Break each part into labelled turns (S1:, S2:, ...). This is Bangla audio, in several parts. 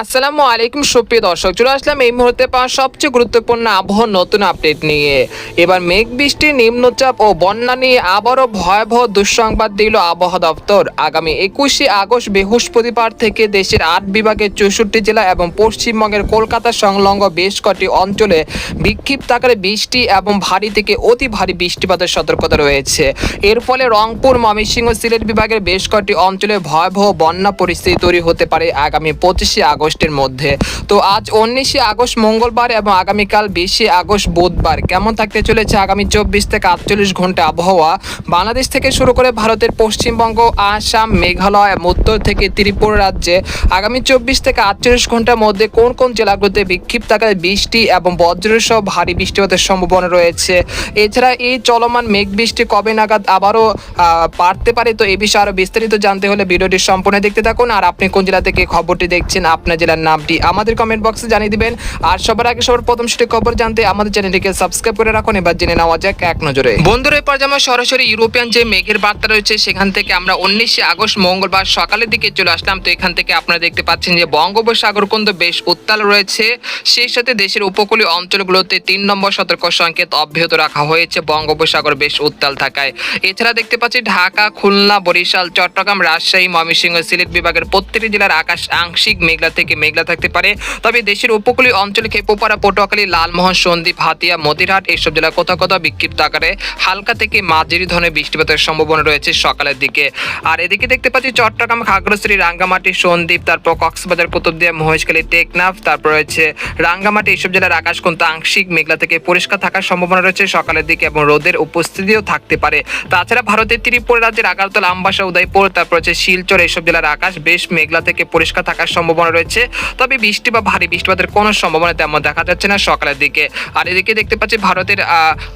S1: আসসালামু আলাইকুম, সুপ্রিয় দর্শক, চলে আসলাম এই মুহূর্তে পাওয়া সবচেয়ে গুরুত্বপূর্ণ আবহাওয়ার নতুন আপডেট নিয়ে। এবার মেঘ বৃষ্টি, নিম্নচাপ ও বন্যা নিয়ে আবারও ভয়াবহ দুঃসংবাদ দিল আবহাওয়া দপ্তর। আগামী একুশে আগস্ট বৃহস্পতিবার থেকে দেশের আট বিভাগের চৌষট্টি জেলা এবং পশ্চিমবঙ্গের কলকাতা সংলগ্ন বেশ কটি অঞ্চলে বিক্ষিপ্ত আকারে বৃষ্টি এবং ভারী থেকে অতি ভারী বৃষ্টিপাতের সতর্কতা রয়েছে। এর ফলে রংপুর, ময়মনসিংহ সিলেট বিভাগের বেশ কটি অঞ্চলে ভয়াবহ বন্যা পরিস্থিতি তৈরি হতে পারে আগামী পঁচিশে আগস্টের মধ্যে। তো আজ উনিশে আগস্ট মঙ্গলবার এবং আগামীকাল বিশে আগস্ট বুধবার কেমন থাকতে চলেছে আগামী চব্বিশ থেকে আটচল্লিশ ঘণ্টা আবহাওয়া? বাংলাদেশ থেকে শুরু করে ভারতের পশ্চিমবঙ্গ, আসাম, মেঘালয়, এবং উত্তর থেকে ত্রিপুরা রাজ্যে আগামী চব্বিশ থেকে আটচল্লিশ ঘণ্টার মধ্যে কোন কোন জেলাগুলোতে বিক্ষিপ্ত আকারে বৃষ্টি এবং বজ্রসহ ভারী বৃষ্টিপাতের সম্ভাবনা রয়েছে? এছাড়া এই চলমান মেঘ বৃষ্টি কবে নাগাদ আবারও বাড়তে পারে? তো এ বিষয়ে আরও বিস্তারিত জানতে হলে ভিডিওটি সম্পূর্ণ দেখতে থাকুন। আর আপনি কোন জেলা থেকে খবরটি দেখছেন আপনার জেলার নামটি আমাদের কমেন্ট বক্সে জানিয়ে দিবেন। আর সবার আগে সবার প্রথম সেটি খবর জানতে আমাদের চ্যানেলটিকে সাবস্ক্রাইব করে রাখুন। এবার জেনে নেওয়া যাক এক নজরে। বন্ধুরা, এরপর যেমন সরাসরি ইউরোপিয়ান যে মেঘের বার্তা রয়েছে, সেখান থেকে আমরা উনিশে আগস্ট মঙ্গলবার সকালের দিকে চলে আসলাম। তো এখান থেকে আপনারা দেখতে পাচ্ছেন যে বঙ্গোপসাগর কিন্তু বেশ উত্তাল রয়েছে। সেই সাথে দেশের উপকূলীয় অঞ্চলগুলোতে তিন নম্বর সতর্ক সংকেত অব্যাহত রাখা হয়েছে। বঙ্গোপসাগর বেশ উত্তাল থাকায়। এছাড়া দেখতে পাচ্ছি ঢাকা, খুলনা, বরিশাল, চট্টগ্রাম, রাজশাহী, ময়মনসিংহ, সিলেট বিভাগের প্রত্যেকটি জেলার আকাশ আংশিক মেঘলা থেকে মেঘলা থাকতে পারে। তবে দেশের উপকূলীয় অঞ্চলে খেপুপাড়া, পটুয়াখালী, লালমোহন, সন্দ্বীপ, হাতিয়া, মতিরহাট এইসব জেলা কোথাও কোথাও বিক্ষিপ্ত আকারে হালকা থেকে মাঝারি ধরনের বৃষ্টিপাতের সম্ভাবনা রয়েছে সকালের দিকে। আর এদিকে দেখতে পাচ্ছি চট্টগ্রাম, খাগড়াছড়ি, রাঙ্গামাটি, সন্দ্বীপ, তারপর কক্সবাজার, কুতুবদিয়া, মহেশখালী, টেকনাফ, তারপর রয়েছে রাঙ্গামাটি এইসব জেলার আকাশ কিন্তু আংশিক মেঘলা থেকে পরিষ্কার থাকার সম্ভাবনা রয়েছে সকালের দিকে এবং রোদের উপস্থিতিও থাকতে পারে। তাছাড়া ভারতের ত্রিপুরা রাজ্যের আগারতলা, আমবাসা, উদয়পুর, তারপর হচ্ছে শিলচর এইসব জেলার আকাশ বেশ মেঘলা থেকে পরিষ্কার থাকার সম্ভাবনা রয়েছে। তবে বৃষ্টি বা ভারী বৃষ্টিপাতের কোনো সম্ভাবনা তেমন দেখা যাচ্ছে না সকালের দিকে। আর এদিকে দেখতে পাচ্ছি ভারতের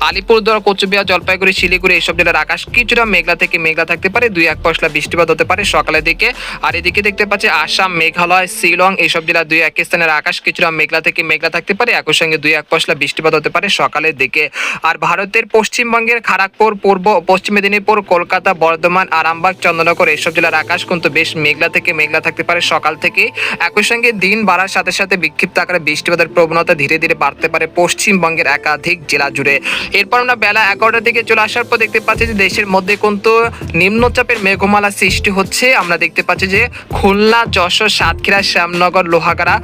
S1: আলিপুরদুয়ার, কোচবিহার, জলপাইগুড়ি, শিলিগুড়ি এইসব জেলার আকাশ কিছুটা মেঘলা থেকে মেঘলা থাকতে পারে। দুই এক পশলা বৃষ্টিপাত হতে পারে সকালের দিকে। আর এদিকে দেখতে পাচ্ছি আসাম, মেঘালয়, শিলং এইসব জেলার দুই এক স্থানের আকাশ কিছুটা মেঘলা থেকে মেঘলা থাকতে পারে। একই সঙ্গে দুই এক পশলা বৃষ্টিপাত হতে পারে সকালের দিকে। আর ভারতের পশ্চিমবঙ্গের খড়গপুর পূর্ব, পশ্চিম মেদিনীপুর, কলকাতা, বর্ধমান, আরামবাগ, চন্দ্রনগর এইসব জেলার আকাশ কিন্তু বেশ মেঘলা থেকে মেঘলা থাকতে পারে সকাল থেকে একই সঙ্গে দিন বাড়ার সাথে সাথে বিক্ষিপ্ত আকারে বৃষ্টিপাতের প্রবণতা ধীরে ধীরে বাড়তে পারে পশ্চিমবঙ্গের একাধিক জেলা জুড়ে। এরপর আমরা বেলা এগারোটার দিকে চলে আসার পর দেখতে পাচ্ছি যে দেশের মধ্যে কিন্তু নিম্নচাপের মেঘমালা সৃষ্টি হচ্ছে। আমরা দেখতে পাচ্ছি যে খুলনা, যশোর, সাতক্ষীরা, শ্যামনগর, লোহাগাড়া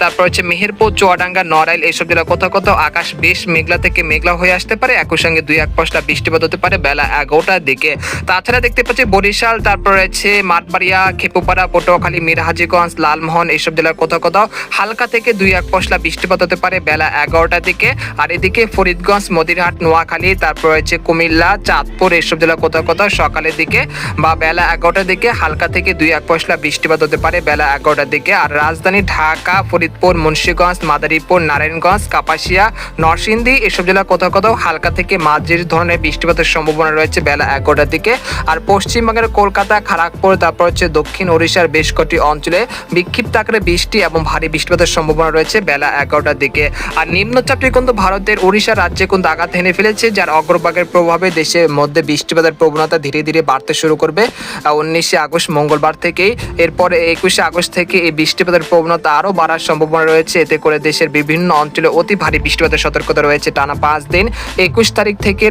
S1: তারপর হচ্ছে মেহেরপুর, চুয়াডাঙ্গা, নড়াইল এইসব জেলা কোথাও কোথাও আকাশ বেশ মেঘলা থেকে মেঘলা হয়ে আসতে পারে। একই সঙ্গে দুই এক পশলা বৃষ্টিপাত হতে পারে বেলা এগারোটার দিকে। তাছাড়া দেখতে পাচ্ছি বরিশাল, তারপর রয়েছে মাঠবাড়িয়া, খেপুপাড়া, পটুয়াখালী, মিরহাজিগঞ্জ, লালমোহন এইসব জেলার কোথাও কোথাও হালকা থেকে দুই এক পশলা বৃষ্টিপাত হতে পারে বেলা এগারোটার দিকে। আর এদিকে ফরিদগঞ্জ, মদিরহাট, নোয়াখালী, তারপর রয়েছে কুমিল্লা, চাঁদপুর এইসব জেলা কোথাও কোথাও সকালের দিকে বা বেলা এগারোটার দিকে হালকা থেকে দুই এক পশলা বৃষ্টিপাত হতে পারে বেলা এগারোটার দিকে। আর রাজধানী ঢাকা, ফরিদপুর, মুন্সীগঞ্জ, মাদারীপুর, নারায়ণগঞ্জ, কাপাসিয়া, নরসিংদী এসব জেলা কোথাও কোথাও হালকা থেকে মাঝারি ধরনের বৃষ্টিপাতের সম্ভাবনা রয়েছে বেলা এগারোটার দিকে। আর পশ্চিমবঙ্গের কলকাতা খড়গপুর তারপর হচ্ছে দক্ষিণ ওড়িশার বেশ কটি অঞ্চলে বিক্ষিপ্ত আকারে বৃষ্টি এবং ভারী বৃষ্টিপাতের সম্ভাবনা রয়েছে। বেলা এগারোটার দিকে। আর নিম্নচাপটি কিন্তু ভারতের ওড়িশা রাজ্যে কিন্তু আঘাত হেনে ফেলেছে, যার অগ্রভাগের প্রভাবে দেশের মধ্যে বৃষ্টিপাতের প্রবণতা ধীরে ধীরে বাড়তে শুরু করবে। উনিশে আগস্ট, মঙ্গলবার থেকেই। এরপরে একুশে আগস্ট থেকে এই বৃষ্টিপাতের প্রবণতা আরও বাড়ার সম্ভাবনা রয়েছে। এতে করে দেশের বিভিন্ন অঞ্চলে অতি ভারী বৃষ্টিপাতের সতর্কতা রয়েছে টানা পাঁচ দিন। একুশ তারিখ থেকে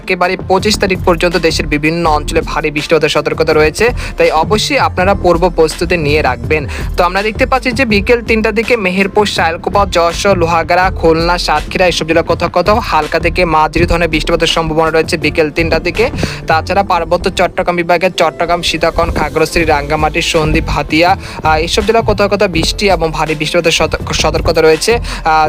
S1: একেবারে পঁচিশ তারিখ পর্যন্ত দেশের বিভিন্ন অঞ্চলে ভারী বৃষ্টিপাতের সতর্কতা রয়েছে। তাই অবশ্যই আপনারা পূর্ব প্রস্তুতি নিয়ে রাখবেন। তো আমরা দেখতে পাচ্ছি যে বিকেল তিনটার দিকে মেহেরপুর শায়লকুপা যশোর লোহাগাড়া খুলনা সাতক্ষীরা এসব জেলা কোথাও কোথাও হালকা থেকে মাঝারি ধরনের বৃষ্টিপাতের সম্ভাবনা রয়েছে বিকেল তিনটার দিকে। তাছাড়া পার্বত্য চট্টগ্রাম বিভাগের চট্টগ্রাম সীতাকন খাগড়াছড়ি রাঙ্গামাটি সন্দ্বীপ হাতিয়া আহ, এইসব জেলা কোথাও কোথাও বৃষ্টি এবং ভারী বৃষ্টিপাতের সত- সতর্কতা রয়েছে।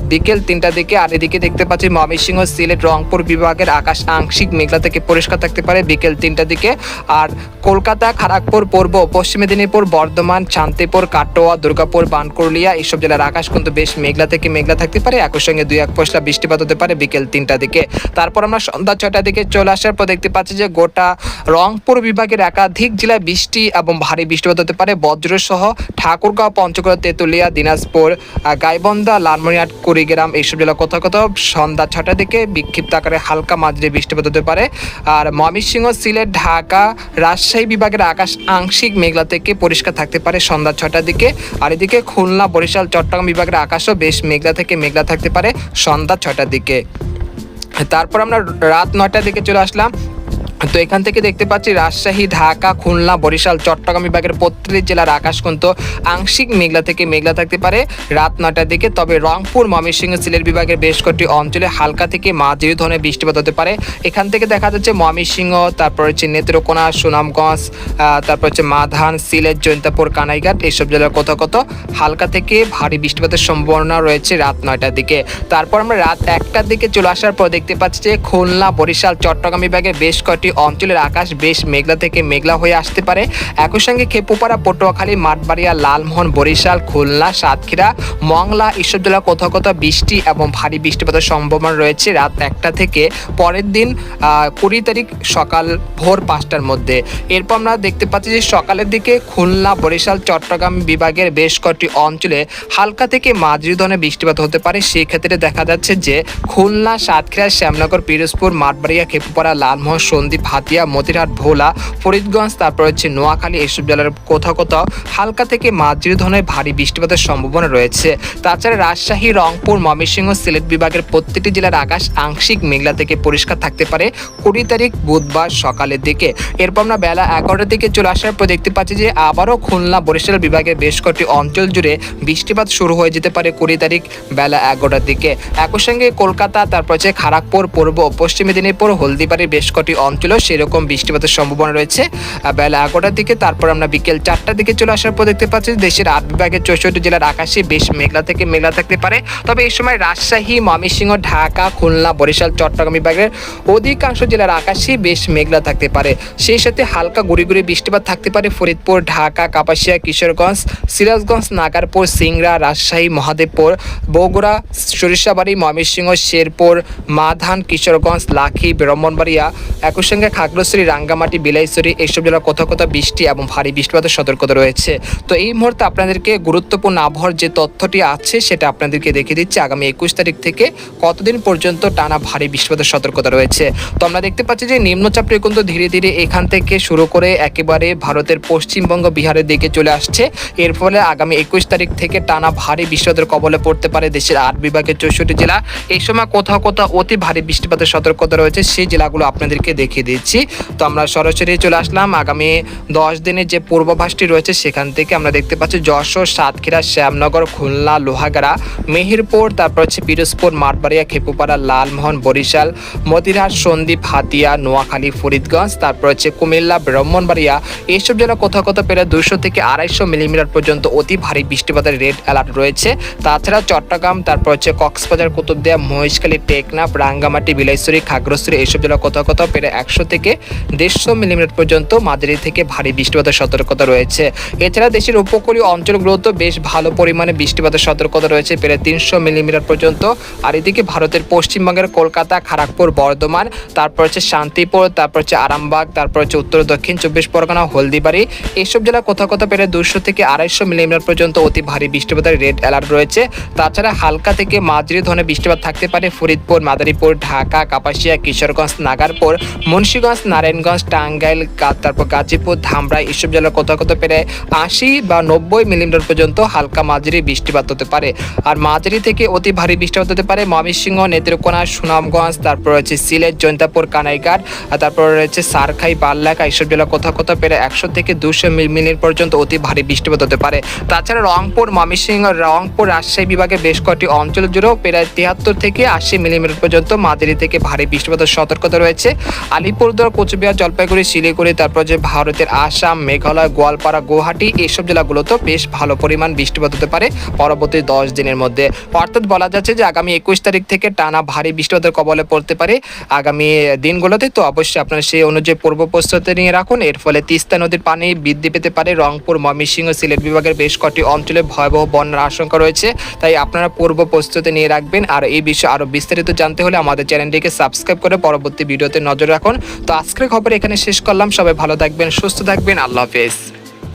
S1: বিকেল তিনটার দিকে আর এদিকে দেখতে পাচ্ছি ময়মনসিংহ সিলেট রংপুর বিভাগের আকাশ আংশিক মেঘলা থেকে পরিষ্কার থাকতে পারে বিকেল তিনটার দিকে। আর কলকাতা খড়গপুর পূর্ব পশ্চিম মেদিনীপুর বর্ধমান শান্তিপুর কাটোয়া দুর্গাপুর বানকুরলিয়া এইসব জেলার আকাশ কিন্তু বেশ মেঘলা থেকে মেঘলা থাকতে পারে। একই সঙ্গে দুই এক পশলা বৃষ্টিপাত হতে পারে বিকেল তিনটার দিকে। তারপর আমরা সন্ধ্যা ছয়টার দিকে চলে আসার পর দেখতে পাচ্ছি যে গোটা রংপুর বিভাগের একাধিক জেলায় বৃষ্টি এবং ভারী বৃষ্টিপাত হতে পারে। বজ্রসহ ঠাকুরগাঁও, পঞ্চগড়, তেঁতুলিয়া, দিনাজপুর গাইবন্ধা, লালমনিরহাট, কুড়িগ্রাম এইসব জেলা কোথাও কোথাও সন্ধ্যা ছটার দিকে বিক্ষিপ্ত আকারে হালকা মাঝারি বৃষ্টিপাত হতে পারে। আর ময়মনসিংহ, সিলেট, ঢাকা, রাজশাহী বিভাগের আকাশ আংশিক মেঘলা থেকে পরিষ্কার থাকতে পারে সন্ধ্যা ছটার দিকে। আর এদিকে খুলনা, বরিশাল, চট্টগ্রাম বিভাগের আকাশও বেশ মেঘলা থেকে মেঘলা থাকতে পারে সন্ধ্যা ছটার দিকে। তারপর আমরা রাত নয়টার দিকে চলে আসলাম। তো এখান থেকে দেখতে পাচ্ছি রাজশাহী, ঢাকা, খুলনা, বরিশাল, চট্টগ্রাম বিভাগের প্রত্যেক জেলার আকাশ কিন্তু আংশিক মেঘলা থেকে মেঘলা থাকতে পারে। রাত নয়টার দিকে তবে রংপুর, ময়মনসিংহ, সিলেট বিভাগের বেশ কয়েকটি অঞ্চলে হালকা থেকে মাঝারি ধরনের বৃষ্টিপাত হতে পারে। এখান থেকে দেখা যাচ্ছে ময়মনসিংহ, তারপর হচ্ছে নেত্রকোনা, সুনামগঞ্জ তারপর হচ্ছে মাধান, সিলেট, জৈন্তাপুর, কানাইঘাট এইসব জেলার কোথাও কোথাও হালকা থেকে ভারী বৃষ্টিপাতের সম্ভাবনা রয়েছে রাত নয়টার দিকে। তারপর আমরা রাত একটার দিকে চলে আসার পর দেখতে পাচ্ছি যে খুলনা, বরিশাল, চট্টগ্রাম বিভাগের বেশ কয়েকটি অঞ্চলের আকাশ বেশ মেঘলা থেকে মেঘলা হয়ে আসতে পারে। একই সঙ্গে খেপুপাড়া, পটুয়াখালী, মাঠবাড়িয়া, লালমোহন, বরিশাল, খুলনা, সাতক্ষীরা, মংলা এসব জেলা কোথাও কোথাও বৃষ্টি এবং ভারী বৃষ্টিপাতের সম্ভাবনা রয়েছে রাত একটা থেকে পরের দিন কুড়ি তারিখ সকাল ভোর পাঁচটার মধ্যে। এরপর আমরা দেখতে পাচ্ছি যে সকালের দিকে খুলনা, বরিশাল, চট্টগ্রাম বিভাগের বেশ কয়েকটি অঞ্চলে হালকা থেকে মাঝারি ধরনের বৃষ্টিপাত হতে পারে। সেই ক্ষেত্রে দেখা যাচ্ছে যে খুলনা, সাতক্ষীরা, শ্যামনগর, পিরোজপুর, মাঠবাড়িয়া, খেপুপাড়া, লালমোহন, সন্দ্বীপ হাতিয়া মতিরহাট, ভোলা, ফরিদগঞ্জ, তারপর হচ্ছে নোয়াখালী এইসব জেলার কোথাও কোথাও হালকা থেকে মাঝারি ধরনের ভারী বৃষ্টিপাতের সম্ভাবনা রয়েছে। তাছাড়া রাজশাহী, রংপুর, ময়মনসিংহ, সিলেট বিভাগের প্রত্যেকটি জেলার আকাশ আংশিক মেঘলা থেকে পরিষ্কার থাকতে পারে। কুড়ি তারিখ বুধবার সকালের দিকে। এরপর আমরা বেলা এগারোটার দিকে চলে আসার পর দেখতে পাচ্ছি যে আবারও খুলনা, বরিশাল বিভাগের বেশ কয়েকটি অঞ্চল জুড়ে বৃষ্টিপাত শুরু হয়ে যেতে পারে কুড়ি তারিখ বেলা এগারোটার দিকে। একই সঙ্গে কলকাতা, তারপর হচ্ছে খড়গপুর পূর্ব পশ্চিম মেদিনীপুর, হলদিবাড়ির বেশ কটি অঞ্চলেও সেরকম বৃষ্টিপাতের সম্ভাবনা রয়েছে। বেলা এগারোটার দিকে, তারপর আমরা বিকেল চারটার দিকে চলে আসার পর দেখতে পাচ্ছি দেশের আট বিভাগের চৌষট্টি জেলার আকাশে বেশ মেঘলা থেকে মেঘলা থাকতে পারে। তবে এই সময় রাজশাহী, ময়মনসিংহ, ঢাকা, খুলনা, বরিশাল, চট্টগ্রাম বিভাগের অধিকাংশ জেলার আকাশে বেশ মেঘলা থাকতে পারে। সেই সাথে হালকা গুড়ি গুড়ি বৃষ্টিপাত থাকতে পারে ফরিদপুর, ঢাকা, কাপাসিয়া, কিশোরগঞ্জ, সিরাজগঞ্জ, নাগারপুর, সিংড়া, রাজশাহী, মহাদেবপুর, বগুড়া, সরিষাবাড়ি, ময়মনসিংহ, শেরপুর, মাধান, কিশোরগঞ্জ, লাখি, ব্রাহ্মণবাড়িয়া একই সঙ্গে খাগড়াছড়ি, রাঙ্গামাটি, বিলাইছড়ি এইসব জেলার কোথাও কোথাও বৃষ্টি এবং ভারী বৃষ্টিপাতের সতর্কতা রয়েছে। তো এই মুহূর্তে আপনাদেরকে গুরুত্বপূর্ণ আবহাওয়ার যে তথ্যটি আছে সেটা আপনাদেরকে দেখিয়ে দিচ্ছি আগামী একুশ তারিখ থেকে কতদিন পর্যন্ত টানা ভারী বৃষ্টিপাতের সতর্কতা রয়েছে। তো আমরা দেখতে পাচ্ছি যে নিম্নচাপটি কিন্তু ধীরে ধীরে এখান থেকে শুরু করে একেবারে ভারতের পশ্চিমবঙ্গ, বিহারের দিকে চলে আসছে। এর ফলে আগামী একুশ তারিখ থেকে টানা ভারী বৃষ্টিপাতের কবলে পড়তে পারে দেশের আট বিভাগের চৌষট্টি জেলা। এই সময় কোথাও কোথাও অতি ভারী বৃষ্টিপাতের সতর্কতা রয়েছে, সেই জেলাগুলো আপনাদেরকে দেখিয়ে দিচ্ছি। তো আমরা সরাসরি চলে আসলাম। আগামী দশ দিনের যে পূর্বাভাসটি রয়েছে, সেখান থেকে আমরা দেখতে পাচ্ছি যশোর, সাতক্ষীরা, শ্যামনগর, খুলনা, লোহাগাড়া, মেহেরপুর, তারপর হচ্ছে পিরোজপুর, মাঠবাড়িয়া, খেপুপাড়া, লালমোহন, বরিশাল, মতিরহাট, সন্দ্বীপ, হাতিয়া, নোয়াখালী, ফরিদগঞ্জ, তারপর হচ্ছে কুমিল্লা, ব্রাহ্মণবাড়িয়া। এইসব জেলা কোথাও কোথাও প্রায় দুশো থেকে আড়াইশো মিলিমিটার পর্যন্ত অতি ভারী বৃষ্টিপাতের রেড অ্যালার্ট রয়েছে। তাছাড়া চট্টগ্রাম, তারপর হচ্ছে কক্সবাজার, কুতুবদিয়া, মহেশখালী, টেকনাফ, রাঙ্গামাটি, বিলাইছড়ি, খাগড়াছড়ি, এইসব জেলা কোথাও কোথাও প্রায় একশো থেকে দেড়শো মিলিমিটার পর্যন্ত মাঝারি থেকে ভারী বৃষ্টিপাতের সতর্কতা রয়েছে। এছাড়া দেশের উপকূলীয় অঞ্চলগুলোতেও বেশ ভালো পরিমাণে বৃষ্টিপাতের সতর্কতা রয়েছে, প্রায় তিনশো মিলিমিটার পর্যন্ত। আর এদিকে ভারতের পশ্চিমবঙ্গের কলকাতা খড়গপুর বর্ধমান, তারপর হচ্ছে শান্তিপুর, তারপর হচ্ছে আরামবাগ, তারপর হচ্ছে উত্তর, দক্ষিণ চব্বিশ পরগনা, হলদিবাড়ি। এইসব জেলা কোথাও কোথাও প্রায় দুশো থেকে আড়াইশো মিলিমিটার পর্যন্ত অতি ভারী বৃষ্টিপাতের রেড অ্যালার্ট রয়েছে। তাছাড়া হালকা থেকে মাঝারি ধরনের বৃষ্টিপাত থাকতে পারে ফরিদপুর, মাদারীপুর, ঢাকা, কাপাসিয়া, কিশোরগঞ্জ, নাগারপুর মুন্সীগঞ্জ, নারায়ণগঞ্জ, টাঙ্গাইল তারপর গাজীপুর ধামরা এসব জেলার কোথাও কোথাও প্রায় আশি বা নব্বই মিলিমিটার পর্যন্ত হালকা মাঝারি বৃষ্টিপাত হতে পারে। আর মাঝারি থেকে অতি ভারী বৃষ্টিপাত হতে পারে ময়মনসিংহ, নেত্রকোনা, সুনামগঞ্জ, তারপর রয়েছে সিলেট, জৈন্তাপুর, কানাইঘাট, আর তারপর রয়েছে সারখাই, বাল্লাকা এইসব জেলা কোথাও কোথাও প্রায় একশো থেকে দুশো মিলিমিটার পর্যন্ত অতি ভারী বৃষ্টিপাত হতে পারে। তাছাড়া রংপুর, ময়মনসিংহ, রংপুর রাজশাহী বিভাগের বেশ কয়েকটি অঞ্চল জুড়েও প্রায় তিয়াত্তর থেকে আশি মিলিমিটার পর্যন্ত মাঝারি থেকে ভারী বৃষ্টিপাতের সতর্কতা রয়েছে। আলিপুরদুয়ার কোচবিহার, জলপাইগুড়ি, শিলিগুড়ি, তারপর যে ভারতের আসাম, মেঘালয়, গোয়ালপাড়া, গুয়াহাটি এইসব জেলাগুলোতেও বেশ ভালো পরিমাণ বৃষ্টিপাত হতে পারে পরবর্তী দশ দিনের মধ্যে। অর্থাৎ বলা যাচ্ছে যে আগামী একুশ তারিখ থেকে টানা ভারী বৃষ্টিপাতের কবলে পড়তে পারে আগামী দিনগুলোতে। তো অবশ্যই আপনারা সেই অনুযায়ী পূর্ব প্রস্তুতি নিয়ে রাখুন। এর ফলে তিস্তা নদীর পানি বৃদ্ধি পেতে পারে। রংপুর, ময়মনসিংহ, সিলেট বিভাগের বেশ কটি অঞ্চলে ভয়াবহ বন্যার আশঙ্কা রয়েছে। তাই আপনারা পূর্ব প্রস্তুতি নিয়ে রাখবেন। আর এই বিষয়ে আরও বিস্তারিত জানতে হলে আমাদের চ্যানেলটিকে সাবস্ক্রাইব করে পরবর্তী ভিডিওতে নজর রাখুন। তো আজকের খবর এখানে শেষ করলাম। সবাই ভালো থাকবেন সুস্থ থাকবেন। আল্লাহ হাফেজ।